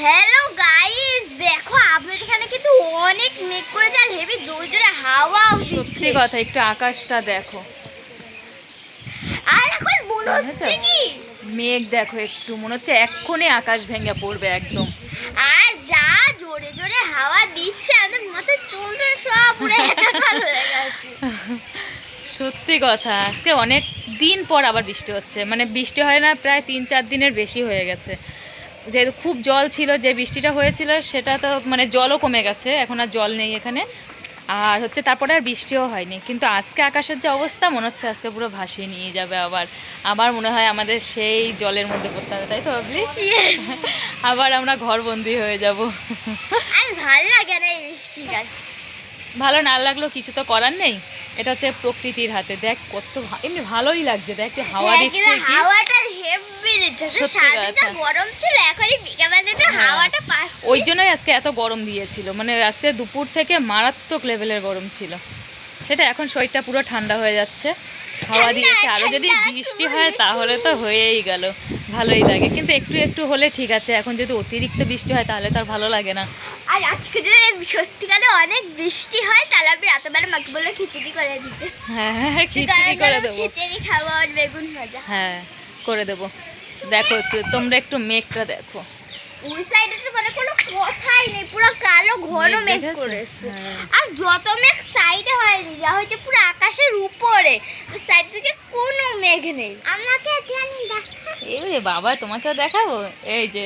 Hello guys দেখো আপনাদের এখানে কিন্তু অনেক মেঘ করেছে আর হেভি জোরে জোরে হাওয়া সত্যি কথা একটু আকাশটা দেখো। আর এখন মনে হচ্ছে কি? মেঘ দেখো একটু মনে হচ্ছে এক্ষুনি আকাশ ভেঙে পড়বে একদম। আর যা জোরে জোরে হাওয়া দিচ্ছে আমাদের মাথায় চুলটা সব পুরো একাকার হয়ে গেছে। সত্যি কথা আজকে অনেক দিন পর আবার বৃষ্টি হচ্ছে। মানে বৃষ্টি হয় না প্রায় তিন চার দিনের বেশি হয়ে গেছে। যেহেতু খুব জল ছিল যে বৃষ্টিটা হয়েছিল সেটা তো মানে জলও কমে গেছে এখন আর জল নেই এখানে। আর হচ্ছে তারপরে আর বৃষ্টিও হয়নি। কিন্তু আজকে আকাশের যে অবস্থা মনে হচ্ছে আজকে পুরো ভাসিয়ে নিয়ে যাবে আবার। আবার মনে হয় আমাদের সেই জলের মধ্যে পড়তে হবে তাই তো আবার আমরা ঘরবন্দি হয়ে যাব। আর ভালো লাগে না এই ভালো না লাগলেও কিছু তো করার নেই। এটা হচ্ছে প্রকৃতির হাতে। দেখ কত এমনি ভালোই লাগছে। দেখ হাওয়া হ্যাঁ, দিচ্ছে হাওয়াটা সারাদিনটা গরম ছিল এখনই হ্যাঁ। হাওয়াটা পাচ্ছে ওই জন্যই আজকে এত গরম দিয়েছিল। মানে আজকে দুপুর থেকে মারাত্মক লেভেলের গরম ছিল। সেটা এখন শরীরটা পুরো ঠান্ডা হয়ে যাচ্ছে। হাওয়া দিয়েছে। আরও যদি বৃষ্টি হয় তাহলে তো হয়েই গেল। ভালোই লাগে। কিন্তু একটু একটু হলে ঠিক আছে। এখন যদি অতিরিক্ত বৃষ্টি হয় তাহলে তো আর ভালো লাগে না। আর আজকে যদি সত্যিকারে অনেক বৃষ্টি হয় তাহলে আমি রাতেবেলা মাকে বলে খিচুড়ি করে দিতে। হ্যাঁ হ্যাঁ খিচুড়ি করে দেবো। খিচুড়ি খাব আর বেগুন ভাজা। হ্যাঁ করে দেবো। দেখো একটু তোমরা একটু মেঘটা দেখো। ওই সাইডে তো মানে কোনো কথাই নেই পুরো কালো ঘন মেঘ করেছে। হ্যাঁ। আর যত মেঘ সাইডে হয়নি যা হয়েছে পুরো আকাশের উপরে সাইড থেকে কোনো মেঘ নেই। আমাকে ধ্যান দেখা। এবারে বাবা তোমাকেও দেখাবো? এই যে।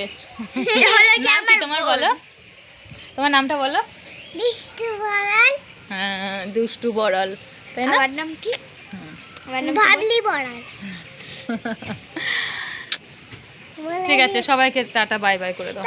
হলো কি আমার তোমার বলো? তোমার নামটা বলো? বৃষ্টি বড়াল। হ্যাঁ দুষ্টু বড়াল। তাই না? আমার নাম কি? হুম। আমার নাম ভাগলি বড়াল। ঠিক আছে সবাইকে টাটা বাই বাই করে দাও।